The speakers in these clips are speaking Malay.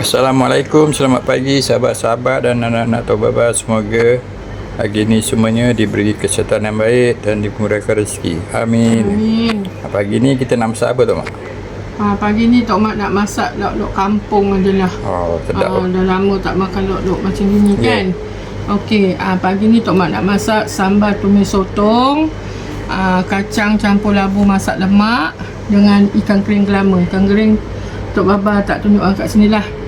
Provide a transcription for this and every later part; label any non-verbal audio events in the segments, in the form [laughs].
Assalamualaikum, selamat pagi sahabat-sahabat dan anak-anak Tobaba. Semoga hari ini semuanya diberi kesihatan yang baik dan dimurahkan rezeki. Amin. Amin. Pagi ni kita nak masak apa tu, Mak? Ha, pagi ni Tok Mak nak masak lok-lok kampung je lah. Oh, sedap. Ha, dah lama tak makan lok-lok macam ni Ya. kan. Okey, ha, pagi ni Tok Mak nak masak sambal tumis sotong, ha, kacang campur labu masak lemak dengan ikan kering gelama. Ikan kering Tok Baba tak tunjuk kat sini lah.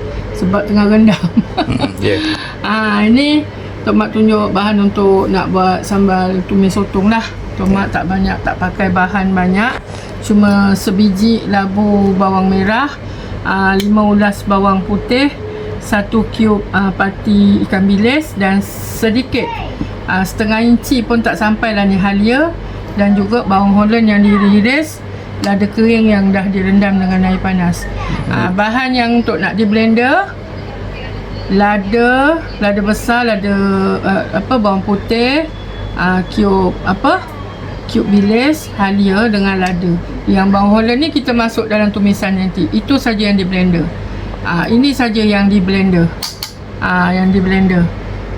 Sebab tengah rendam. Hmm, ya. [laughs] Ah ini Tok Mak tunjuk bahan untuk nak buat sambal tumis sotong lah. Tok Mak tak banyak, tak pakai bahan banyak. Cuma sebiji labu bawang merah, ah, lima ulas bawang putih, satu cube ah, pati ikan bilis dan sedikit ah, setengah inci pun tak sampai lah ni halia dan juga bawang holland yang diiris lada kering yang dah direndam dengan air panas. Ah, bahan yang untuk nak di blender lada, lada besar, lada uh, apa bawang putih, uh, cube apa? Cube bilis, halia dengan lada. Yang bawang holland ni kita masuk dalam tumisan nanti. Itu saja yang di blender. Uh, ini saja yang di blender. Uh, yang di blender.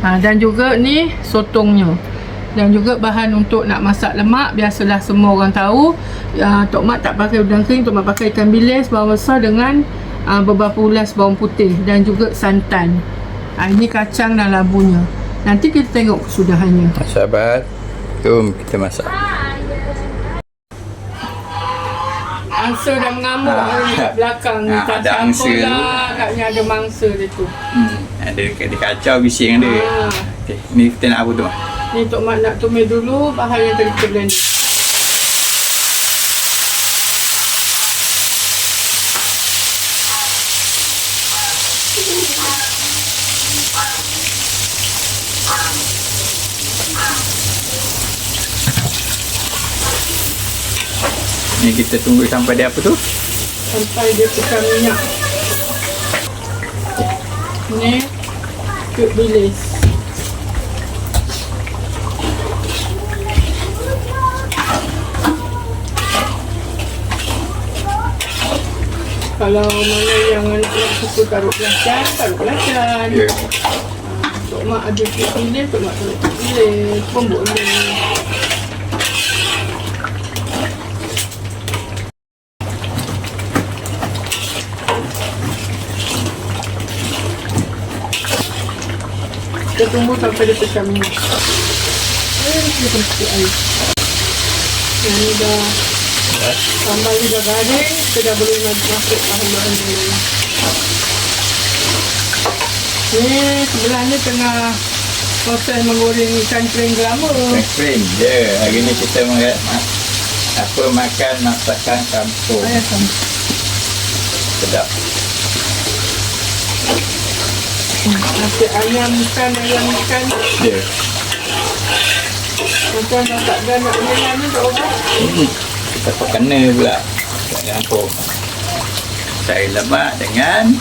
Uh, dan juga ni sotongnya. Dan juga bahan untuk nak masak lemak Biasalah semua orang tahu. Uh, Tok Mak tak pakai udang kering Tok Mak pakai ikan bilis Bawang besar dengan uh, Beberapa ulas bawang putih Dan juga santan. Uh, Ini kacang dan labunya. Nanti kita tengok kesudahannya. Sahabat, jom kita masak. Angsa dah mengamuk Ah. ni kat belakang Ah, Tak ada angsa lah. Agaknya ada mangsa dia tu. Hmm, ada, ada kacau bising dia. Okey, ni kita nak apa tu, Mak? Ni Tok Mak nak tumis dulu Bahan yang tadi kita blend Ni kita tunggu sampai dia apa tu? Sampai dia tekan minyak. Ni Cube bilis Kalau mana yang anak-anak suka taruh belacan, taruh belacan. Ya. Tok Mak ada cube bilis, Tok Mak taruh cube bilis. Pun boleh. Kita tunggu sampai dia tekan minyak. Eh, kita kena air. Yang ni dah sambal ni dah garing, kita dah boleh masuk bahan-bahan dulu. Ni sebelah ni tengah proses menggoreng ikan kering gelama. Kering. Ya, hari ni kita mengat apa makan masakan kampung. Ayah sama. Sedap. Nasi ayam ikan, ayam ikan. Ya. Macam tak ada nak ayam ni tak apa. Hmm. Tak kena pula kat kampung. Saya lemak dengan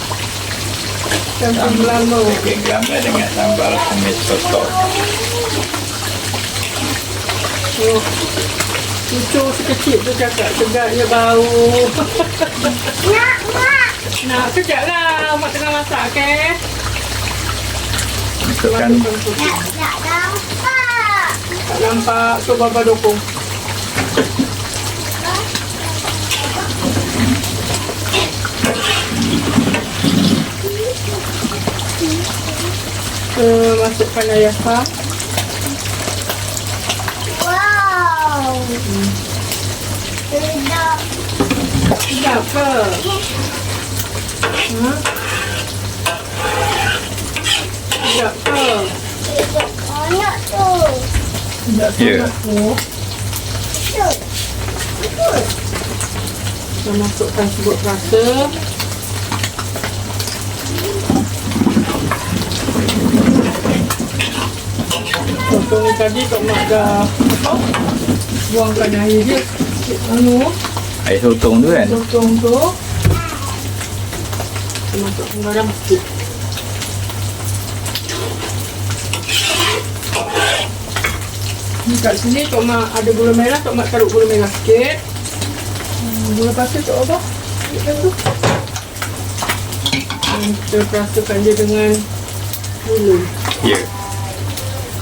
daging gamba dengan sambal sotong. Oh. Cucu sekecil tu cakap sedapnya bau. Nak, nak. Nak kejap lah. Mak tengah masak ke? Masukkan Nak, nak nampak. Tak nampak. So, Baba dukung. Uh, masukkan ayam ham. Wow. Sedap. Sedap ke? Sedap ke? Sedap banyak tu. Sedap Ya. tu. Tu. Tu. Kita masukkan sebut rasa. Tadi Tok Mak dah apa? Buangkan air dia sikit anu air sotong tu kan. Sotong tu Kita masukkan garam sikit Ni kat sini Tok Mak ada gula merah Tok Mak taruh gula merah sikit hmm, Gula pasir Tok apa? Sikit tu Dan kita perasakan dia dengan bulu. Ya.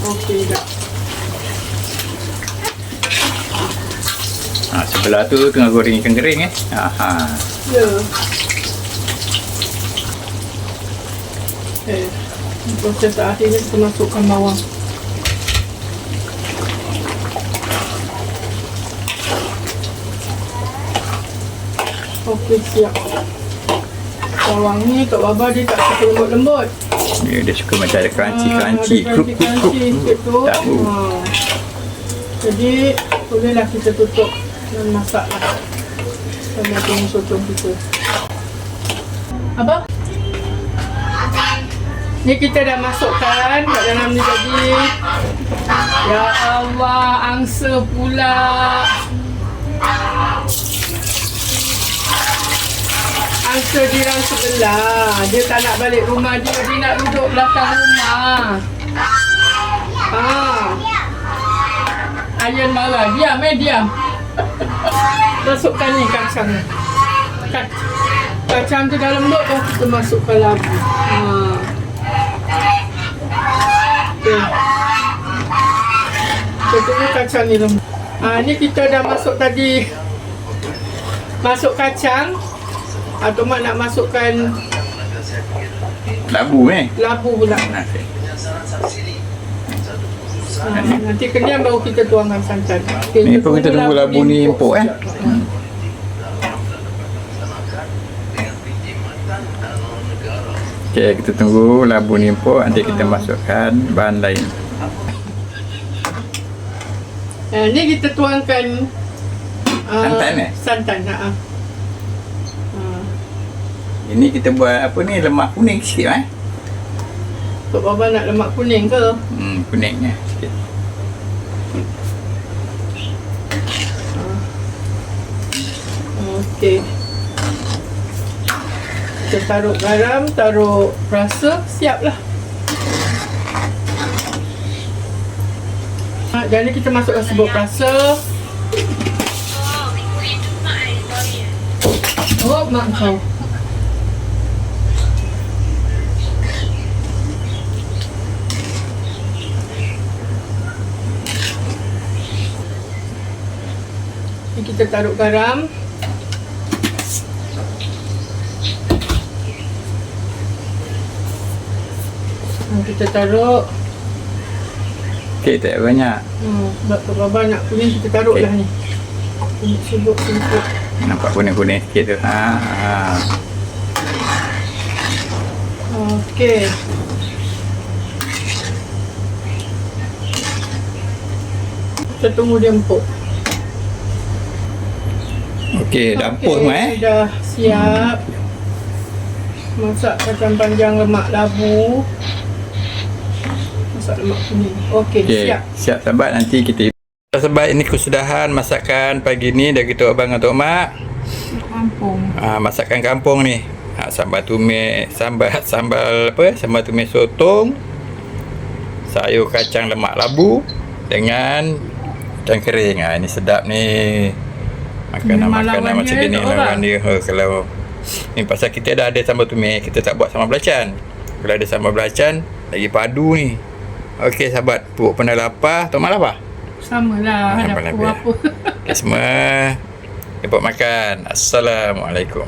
Okey dah. Ha, sebelah tu tengah goreng ikan kering eh. Aha. Ya. Eh, proses akhirnya kita masukkan bawang. Okey, siap. Bawang ni Kak Baba dia tak suka lembut-lembut. Ya, dia suka macam ada crunchy Ah, crunchy. crunchy sikit tu. Tahu. Ha. Jadi, bolehlah kita tutup dan masak lah. Sama tunggu sotong kita. Apa? Ni kita dah masukkan kat dalam ni tadi. Ya Allah, angsa pula. Angsa jiran sebelah. Dia tak nak balik rumah dia. Dia nak duduk belakang rumah. Ah. Ayan marah. Diam eh, diam. Masukkan ni kacang ni. Kacang tu dah lembut dah kita masukkan labu. Ha. Okay. Kita tunggu kacang ni lembut. Ha, ni kita dah masuk tadi. Masuk kacang. Atau mak nak masukkan Labu eh. labu pula. Okey. Ha, nanti kenyang baru kita tuangkan santan. Okay, Ni pun kita tunggu labu ni empuk, eh? Hmm. Okey, kita tunggu labu ni empuk. Nanti kita masukkan bahan lain. Eh, ni kita tuangkan uh, Santan, eh? Santan, ha. Uh, Ini kita buat apa ni lemak kuning sikit eh. Tok Baba nak lemak kuning ke? Hmm, kuningnya sikit. Okey. Kita taruh garam, taruh rasa, siaplah. Ha, dan ni kita masukkan sebut rasa. Oh, mak kau. Ni kita taruh garam. Ha, kita taruh Okey, tak banyak. hmm, sebab tu baba nak kuning kita taruh Okey. lah ni. Ini sibuk sibuk. Nampak kuning-kuning sikit tu. Ha. ha. Okey. Kita tunggu dia empuk. Okey, dah empuk Okey, semua eh. Dah siap. Masak kacang panjang lemak labu. Masak lemak kuning. Okey, Okey, siap. siap sahabat nanti kita Sahabat ini kesudahan masakan pagi ni dari Tok Abang dan Tok Mak. Kampung. Ha, masakan kampung ni. Ha, sambal tumis, sambal [laughs] sambal apa? Sambal tumis sotong. Sayur kacang lemak labu dengan ikan kering. Ha, ini sedap ni. Makanan-makanan Memang macam gini lawan orang. dia. Ha, kalau ni pasal kita dah ada sambal tumis, kita tak buat sambal belacan. Kalau ada sambal belacan, lagi padu ni. Okey sahabat, Puk pernah lapar, Tok Mak lapar? Sama lah. Ah, Ada apa-apa. apa-apa. Okay, semua dapat makan. Assalamualaikum.